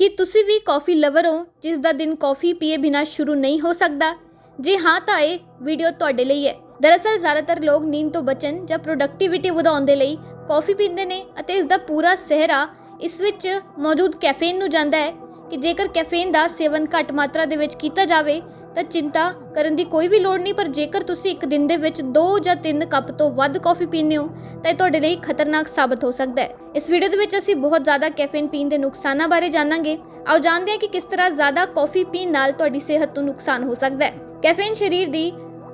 ਕੀ ਤੁਸੀਂ ਵੀ ਕਾਫੀ ਲਵਰ ਹੋ, ਜਿਸ ਦਾ ਦਿਨ ਕਾਫੀ ਪੀਏ ਬਿਨਾਂ ਸ਼ੁਰੂ ਨਹੀਂ ਹੋ ਸਕਦਾ? ਜੇ ਹਾਂ ਤਾਂ ਇਹ ਵੀਡੀਓ ਤੁਹਾਡੇ ਲਈ ਹੈ। ਦਰਅਸਲ ਜ਼ਿਆਦਾਤਰ ਲੋਕ ਨੀਂਦ ਤੋਂ ਬਚਣ ਜਾਂ ਪ੍ਰੋਡਕਟਿਵਿਟੀ ਵਧਾਉਣ ਦੇ ਲਈ ਕਾਫੀ ਪੀਂਦੇ ਨੇ ਅਤੇ ਇਸ ਦਾ ਪੂਰਾ ਸਿਹਰਾ ਇਸ ਵਿੱਚ ਮੌਜੂਦ ਕੈਫੇਨ ਨੂੰ ਜਾਂਦਾ ਹੈ ਕਿ ਜੇਕਰ ਕੈਫੇਨ ਦਾ ਸੇਵਨ ਘੱਟ ਮਾਤਰਾ ਦੇ ਵਿੱਚ ਕੀਤਾ ਜਾਵੇ ਤਾਂ ਚਿੰਤਾ ਕਰਨ ਦੀ ਕੋਈ ਵੀ ਲੋੜ ਨਹੀਂ, ਪਰ ਜੇਕਰ ਤੁਸੀਂ ਇੱਕ ਦਿਨ ਦੇ ਵਿੱਚ 2 ਜਾਂ 3 ਕੱਪ ਤੋਂ ਵੱਧ ਕਾਫੀ ਪੀਂਦੇ ਹੋ, ਤਾਂ ਇਹ ਤੁਹਾਡੇ ਲਈ ਖਤਰਨਾਕ ਸਾਬਤ ਹੋ ਸਕਦਾ ਹੈ। ਇਸ ਵੀਡੀਓ ਦੇ ਵਿੱਚ ਅਸੀਂ ਬਹੁਤ ਜ਼ਿਆਦਾ ਕੈਫੀਨ ਪੀਣ ਦੇ ਨੁਕਸਾਨਾਂ ਬਾਰੇ ਜਾਣਾਂਗੇ। ਆਓ ਜਾਣਦੇ ਹਾਂ ਕਿ ਕਿਸ ਤਰ੍ਹਾਂ ਜ਼ਿਆਦਾ ਕਾਫੀ ਪੀਣ ਨਾਲ ਤੁਹਾਡੀ ਸਿਹਤ ਨੂੰ ਨੁਕਸਾਨ ਹੋ ਸਕਦਾ ਹੈ। ਕੈਫੀਨ ਸਰੀਰ ਦੀ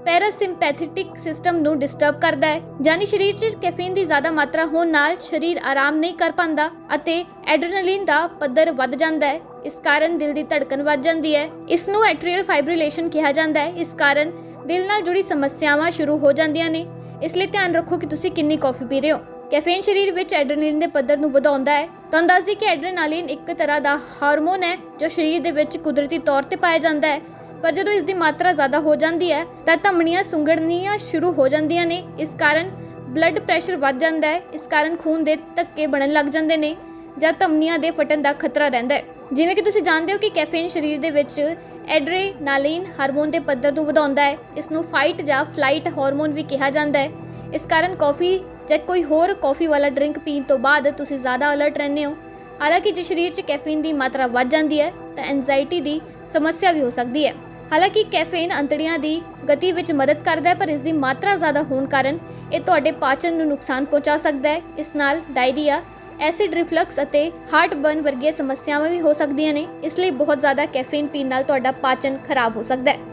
ਪੈਰਾਸਿੰਪੈਥੈਟਿਕ ਸਿਸਟਮ ਨੂੰ ਡਿਸਟਰਬ ਕਰਦਾ ਹੈ, ਯਾਨੀ ਸਰੀਰ 'ਚ ਕੈਫੀਨ ਦੀ ਜ਼ਿਆਦਾ ਮਾਤਰਾ ਹੋਣ ਨਾਲ ਸਰੀਰ ਆਰਾਮ ਨਹੀਂ ਕਰ ਪਾਉਂਦਾ ਅਤੇ ਐਡਰੇਨਲਿਨ ਦਾ ਪੱਧਰ ਵੱਧ ਜਾਂਦਾ ਹੈ। ਇਸ ਕਾਰਨ ਦਿਲ ਦੀ ਧੜਕਨ ਵੱਧ ਜਾਂਦੀ ਹੈ। ਇਸ ਨੂੰ ਐਟਰੀਅਲ ਫਾਈਬ੍ਰਿਲੇਸ਼ਨ ਕਿਹਾ ਜਾਂਦਾ ਹੈ। ਇਸ ਕਾਰਨ ਦਿਲ ਨਾਲ ਜੁੜੀ ਸਮੱਸਿਆਵਾਂ ਸ਼ੁਰੂ ਹੋ ਜਾਂਦੀਆਂ ਨੇ। ਇਸ ਲਈ ਧਿਆਨ ਰੱਖੋ ਕਿ ਤੁਸੀਂ ਕਿੰਨੀ ਕੌਫੀ ਪੀ ਰਹੇ ਹੋ। ਕੈਫੀਨ ਸਰੀਰ ਵਿੱਚ ਐਡਰੇਨਲਿਨ ਦੇ ਪੱਧਰ ਨੂੰ ਵਧਾਉਂਦਾ ਹੈ। ਤੁਹਾਨੂੰ ਦੱਸਦੀ ਕਿ ਐਡਰੇਨਾਲਿਨ ਇੱਕ ਤਰ੍ਹਾਂ ਦਾ ਹਾਰਮੋਨ ਹੈ, ਜੋ ਸਰੀਰ ਦੇ ਵਿੱਚ ਕੁਦਰਤੀ ਤੌਰ ਤੇ ਪਾਇਆ ਜਾਂਦਾ ਹੈ। ਪਰ ਜਦੋਂ ਇਸ ਦੀ ਮਾਤਰਾ ਜ਼ਿਆਦਾ ਹੋ ਜਾਂਦੀ ਹੈ, ਤਾਂ ਧਮਨੀਆਂ ਸੁੰਗੜਨੀਆਂ ਸ਼ੁਰੂ ਹੋ ਜਾਂਦੀਆਂ ਨੇ। ਇਸ ਕਾਰਨ ਬਲੱਡ ਪ੍ਰੈਸ਼ਰ ਵੱਧ ਜਾਂਦਾ ਹੈ। ਇਸ ਕਾਰਨ ਖੂਨ ਦੇ ਧੱਕੇ ਬਣਨ ਲੱਗ ਜਾਂਦੇ ਨੇ ਜਾਂ ਧਮਨੀਆਂ ਦੇ ਫਟਣ ਦਾ ਖਤਰਾ ਰਹਿੰਦਾ ਹੈ। ਜਿਵੇਂ ਕਿ ਤੁਸੀਂ ਜਾਣਦੇ ਹੋ ਕਿ ਕੈਫੀਨ ਸਰੀਰ ਦੇ ਵਿੱਚ ਐਡਰੇਨਾਲੀਨ ਹਾਰਮੋਨ ਦੇ ਪੱਧਰ ਨੂੰ ਵਧਾਉਂਦਾ ਹੈ, ਇਸ ਨੂੰ ਫਾਈਟ ਜਾਂ ਫਲਾਈਟ ਹਾਰਮੋਨ ਵੀ ਕਿਹਾ ਜਾਂਦਾ ਹੈ। ਇਸ ਕਾਰਨ ਕਾਫੀ ਜਾਂ ਕੋਈ ਹੋਰ ਕਾਫੀ ਵਾਲਾ ਡਰਿੰਕ ਪੀਣ ਤੋਂ ਬਾਅਦ ਤੁਸੀਂ ਜ਼ਿਆਦਾ ਅਲਰਟ ਰਹਿੰਦੇ ਹੋ। ਹਾਲਾਂਕਿ ਜੇ ਸਰੀਰ 'ਚ ਕੈਫੀਨ ਦੀ ਮਾਤਰਾ ਵੱਧ ਜਾਂਦੀ ਹੈ, ਤਾਂ ਐਂਜਾਇਟੀ ਦੀ ਸਮੱਸਿਆ ਵੀ ਹੋ ਸਕਦੀ ਹੈ। ਹਾਲਾਂਕਿ ਕੈਫੀਨ ਅੰਤੜੀਆਂ ਦੀ ਗਤੀ ਵਿੱਚ ਮਦਦ ਕਰਦਾ ਹੈ, ਪਰ ਇਸ ਦੀ ਮਾਤਰਾ ਜ਼ਿਆਦਾ ਹੋਣ ਕਾਰਨ ਇਹ ਤੁਹਾਡੇ ਪਾਚਨ ਨੂੰ ਨੁਕਸਾਨ ਪਹੁੰਚਾ ਸਕਦਾ ਹੈ। ਇਸ ਨਾਲ ਡਾਇਰੀਆ ਐਸਿਡ ਰਿਫਲਕਸ ਅਤੇ ਹਾਰਟ ਬਰਨ ਵਰਗੀਆਂ ਸਮੱਸਿਆਵਾਂ ਵੀ ਹੋ ਸਕਦੀਆਂ ਨੇ, ਇਸ ਲਈ ਬਹੁਤ ਜ਼ਿਆਦਾ ਕੈਫੀਨ ਪੀਣ ਨਾਲ ਤੁਹਾਡਾ ਪਾਚਨ ਖਰਾਬ ਹੋ ਸਕਦਾ ਹੈ।